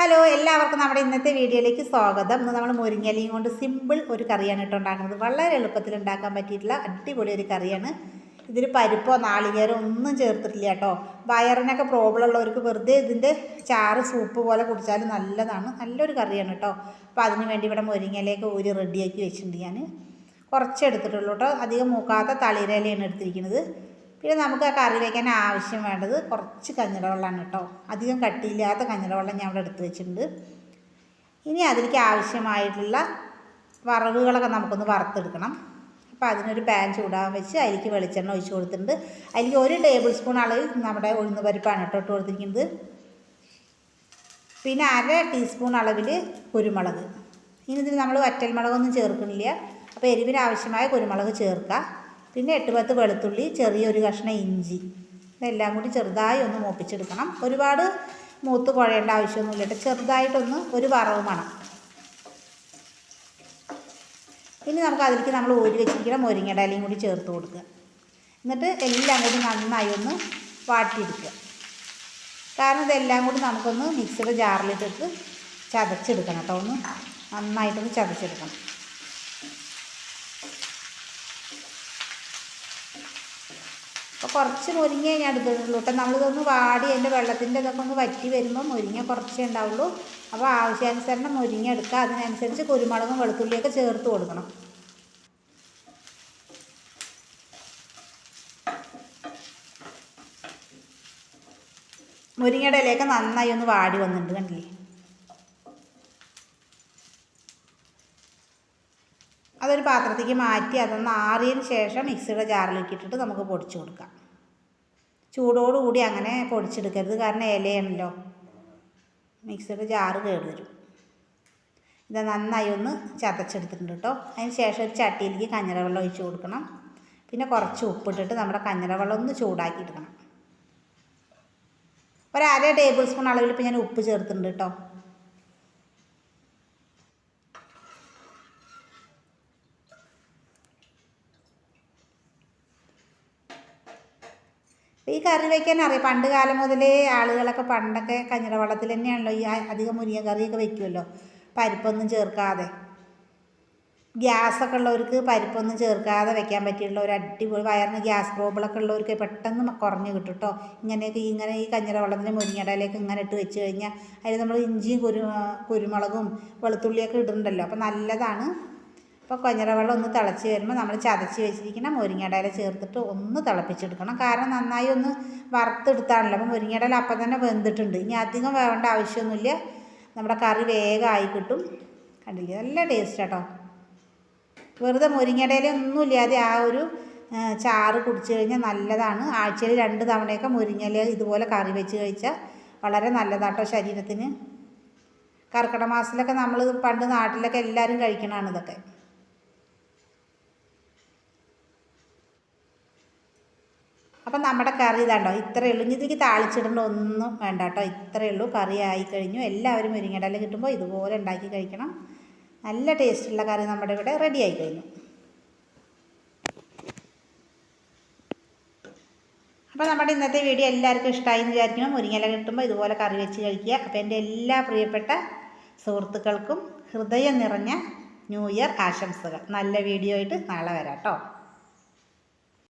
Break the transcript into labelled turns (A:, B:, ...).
A: Hello എല്ലാവർക്കും നമ്മുടെ ഇന്നത്തെ വീഡിയോയിലേക്ക് സ്വാഗതം. ഇന്ന് നമ്മൾ മുരിങ്ങലയും കൊണ്ട് സിമ്പിൾ ഒരു കറിയാണ് കേട്ടോ ഉണ്ടാക്കുന്നത്. വളരെ എളുപ്പത്തിൽ ഉണ്ടാക്കാൻ പറ്റിയിട്ടുള്ള അടിപൊളി ഒരു കറിയാണ്. ഇതിൽ പരിപ്പോ നാളികേരോ ഒന്നും ചേർത്തിട്ടില്ല കേട്ടോ. വയറിനൊക്കെ പ്രോബ്ലം ഉള്ളവർക്ക് വെറുതെ ഇതിന്റെ ചാറ് സൂപ്പ് പോലെ കുടിച്ചാൽ നല്ലതാണ്. നല്ലൊരു കറിയാണ് കേട്ടോ. അപ്പോൾ അതിന് വേണ്ടി ഇവിടെ മുരിങ്ങയിലേക്ക് ഒരു റെഡിയാക്കി വെച്ചിട്ടുണ്ട് ഞാൻ കുറച്ച് എടുത്തിട്ടുള്ളൂ കേട്ടോ. അധികം മൂക്കാത്ത തളിരയിലയാണ് എടുത്തിരിക്കുന്നത്. പിന്നെ നമുക്ക് ആ കറി വയ്ക്കാൻ ആവശ്യം വേണ്ടത് കുറച്ച് കഞ്ഞിടവെള്ളമാണ് കേട്ടോ. അധികം കട്ടിയില്ലാത്ത കഞ്ഞിടവെള്ളം ഞാൻ ഇവിടെ എടുത്ത് വെച്ചിട്ടുണ്ട്. ഇനി അതിലേക്ക് ആവശ്യമായിട്ടുള്ള വറവുകളൊക്കെ നമുക്കൊന്ന് വറുത്തെടുക്കണം. അപ്പോൾ അതിനൊരു പാൻ ചൂടാൻ വെച്ച് അതിലേക്ക് വെളിച്ചെണ്ണ ഒഴിച്ച് കൊടുത്തിട്ടുണ്ട്. അതിലേക്ക് ഒരു ടേബിൾ സ്പൂൺ അളവിൽ നമ്മുടെ ഉഴുന്ന് പരിപ്പാണ് കേട്ടോ ഇട്ട് കൊടുത്തിരിക്കുന്നത്. പിന്നെ അര ടീസ്പൂൺ അളവിൽ കുരുമുളക്. ഇനി ഇതിൽ നമ്മൾ വറ്റൽമുളകൊന്നും ചേർക്കുന്നില്ല. അപ്പോൾ എരിവിന് ആവശ്യമായ കുരുമുളക് ചേർക്കുക. പിന്നെ എട്ട് പത്ത് വെളുത്തുള്ളി ചെറിയൊരു കഷ്ണം ഇഞ്ചി. ഇതെല്ലാം കൂടി ചെറുതായി ഒന്ന് മൂപ്പിച്ചെടുക്കണം. ഒരുപാട് മൂത്ത് കുഴയേണ്ട ആവശ്യമൊന്നുമില്ല കേട്ടോ. ചെറുതായിട്ടൊന്ന് ഒരു വറവ് മണം. ഇനി നമുക്ക് അതിലേക്ക് നമ്മൾ ഊരി വെച്ചിരിക്കുന്ന മുരിങ്ങയുടെ ഇലയും കൂടി ചേർത്ത് കൊടുക്കുക. എന്നിട്ട് എല്ലാം കൂടി നന്നായി ഒന്ന് വാട്ടിയെടുക്കുക. കാരണം ഇതെല്ലാം കൂടി നമുക്കൊന്ന് മിക്സിയുടെ ജാറിലിട്ടിട്ട് ചതച്ചെടുക്കണം കേട്ടോ. ഒന്ന് നന്നായിട്ടൊന്ന് ചതച്ചെടുക്കണം. അപ്പോൾ കുറച്ച് മുരിങ്ങ ഞാൻ എടുത്തിട്ടുള്ളൂ കേട്ടോ. നമ്മളിതൊന്ന് വാടി അതിന്റെ വെള്ളത്തിന്റെ ഇതൊക്കെ ഒന്ന് വറ്റി വരുമ്പോൾ മുരിങ്ങ കുറച്ചേ ഉണ്ടാവുള്ളൂ. അപ്പോൾ ആവശ്യാനുസരണം മുരിങ്ങ എടുക്കുക അതിനനുസരിച്ച് കുരുമുളകും വെളുത്തുള്ളിയൊക്കെ ചേർത്ത് കൊടുക്കണം. മുരിങ്ങയുടെ ഇലയൊക്കെ നന്നായി ഒന്ന് വാടി വന്നിട്ടുണ്ട് കണ്ടില്ലേ? അതൊരു പാത്രത്തേക്ക് മാറ്റി അതൊന്ന് ആറിയതിന് ശേഷം മിക്സിയുടെ ജാറിലേക്ക് ഇട്ടിട്ട് നമുക്ക് പൊടിച്ചു കൊടുക്കാം. ചൂടോടുകൂടി അങ്ങനെ പൊടിച്ചെടുക്കരുത് കാരണം ഇലയാണല്ലോ. മിക്സിയുടെ ജാറ് കേട് വരും ഇത് നന്നായി ഒന്ന് ചതച്ചെടുത്തിട്ടുണ്ട് കേട്ടോ. അതിന് ശേഷം ഒരു ചട്ടിയിലേക്ക് കഞ്ഞിറവെള്ളം ഒഴിച്ച് കൊടുക്കണം. പിന്നെ കുറച്ച് ഉപ്പിട്ടിട്ട് നമ്മുടെ കഞ്ഞിറവെള്ളം ഒന്ന് ചൂടാക്കി എടുക്കണം ഒരു അര ടേബിൾ സ്പൂൺ അളവിൽ ഇപ്പോൾ ഞാൻ ഉപ്പ് ചേർത്തിട്ടുണ്ട് കേട്ടോ. ഈ കറി വയ്ക്കാൻ അറിയാം. പണ്ട് കാലം മുതലേ ആളുകളൊക്കെ പണ്ടൊക്കെ കഞ്ഞിട വെള്ളത്തിൽ തന്നെയാണല്ലോ ഈ അധികം മുരിങ്ങ കറിയൊക്കെ വയ്ക്കുമല്ലോ പരിപ്പൊന്നും ചേർക്കാതെ. ഗ്യാസൊക്കെ ഉള്ളവർക്ക് പരിപ്പൊന്നും ചേർക്കാതെ വെക്കാൻ പറ്റിയുള്ള ഒരു അടിപൊളി വയറിന് ഗ്യാസ് പ്രോബ്ലമൊക്കെ ഉള്ളവർക്ക് പെട്ടെന്ന് കുറഞ്ഞു കിട്ടും കേട്ടോ ഇങ്ങനെയൊക്കെ ഇങ്ങനെ ഈ കഞ്ഞിട വെള്ളത്തിൽ മുരിങ്ങടയിലേക്ക് ഇങ്ങനെ ഇട്ട് വെച്ച് കഴിഞ്ഞാൽ അതിൽ നമ്മൾ ഇഞ്ചിയും കുരു കുരുമുളകും വെളുത്തുള്ളിയൊക്കെ ഇടുന്നുണ്ടല്ലോ. അപ്പോൾ നല്ലതാണ് അപ്പോൾ കൊഞ്ഞറ വെള്ളം ഒന്ന് തിളച്ച് വരുമ്പോൾ നമ്മൾ ചതച്ച് വെച്ചിരിക്കുന്ന മുരിങ്ങയുടെ ചേർത്തിട്ട് ഒന്ന് തിളപ്പിച്ചെടുക്കണം. കാരണം നന്നായി ഒന്ന് വറുത്തെടുത്താണല്ലോ. അപ്പോൾ മുരിങ്ങയുടെ അപ്പം തന്നെ വെന്തിട്ടുണ്ട്. ഇനി അധികം വേവേണ്ട ആവശ്യമൊന്നുമില്ല. നമ്മുടെ കറി വേഗമായി കിട്ടും. കണ്ടില്ലേ? നല്ല ടേസ്റ്റ് കേട്ടോ വെറുതെ ഒന്നും ഒന്നുമില്ലാതെ ആ ഒരു ചാറ് കുടിച്ചു കഴിഞ്ഞാൽ നല്ലതാണ്. ആഴ്ചയിൽ രണ്ട് തവണയൊക്കെ മുരിങ്ങയില ഇതുപോലെ കറി വെച്ച് കഴിച്ചാൽ വളരെ നല്ലതാട്ടോ ശരീരത്തിന്. കർക്കിടക മാസത്തിലൊക്കെ നമ്മൾ പണ്ട് നാട്ടിലൊക്കെ എല്ലാവരും കഴിക്കണതാണ് ഇതൊക്കെ. അപ്പം നമ്മുടെ കറി ഇതാണ്ടോ? ഇത്രയേ ഉള്ളൂ ഇതിലേക്ക് താളിച്ചിടേണ്ട ഒന്നും വേണ്ട കേട്ടോ. ഇത്രയേ ഉള്ളൂ. കറി ആയി കഴിഞ്ഞു. എല്ലാവരും മുരിങ്ങടല കിട്ടുമ്പോൾ ഇതുപോലെ ഉണ്ടാക്കി കഴിക്കണം. നല്ല ടേസ്റ്റുള്ള കറി നമ്മുടെ ഇവിടെ റെഡി ആയി കഴിഞ്ഞു. അപ്പോൾ നമ്മുടെ ഇന്നത്തെ വീഡിയോ എല്ലാവർക്കും ഇഷ്ടമായി എന്ന് വിചാരിക്കണം മുരിങ്ങല കിട്ടുമ്പോൾ ഇതുപോലെ കറി വെച്ച് കഴിക്കുക. അപ്പോൾ എന്റെ എല്ലാ പ്രിയപ്പെട്ട സുഹൃത്തുക്കൾക്കും ഹൃദയം നിറഞ്ഞ ന്യൂ ഇയർ ആശംസകൾ. നല്ല വീഡിയോ ആയിട്ട് നാളെ വരാം കേട്ടോ.